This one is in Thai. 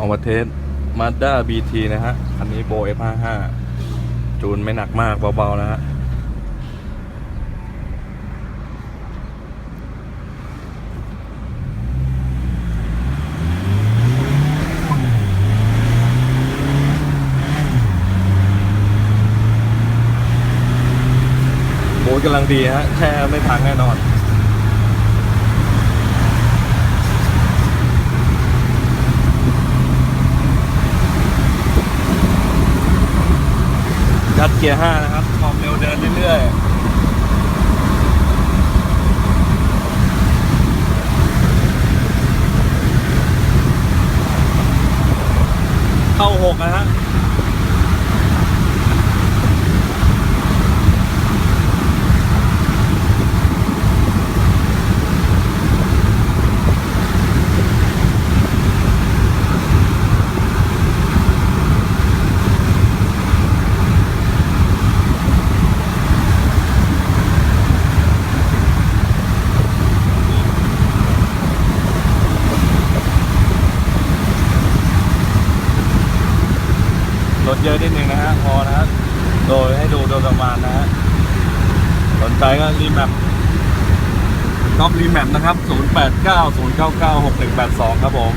เอามาเทสมาด้าบีทีนะฮะ คันนี้โบ F55 จูนไม่หนักมากเบาๆนะฮะโบยกำลังดีฮะแช่ไม่พังแน่นอน ยัดเกียร์ห้านะครับ ความเร็วเดินเรื่อยๆ เข้าหกนะฮะ รถเยอะนิดนึงนะฮะพอนะฮะโดยให้ดูโดยประมาณนะฮะสนใจก็รีแมปท็อปรีแมปนะครับ 0890996182 ครับผม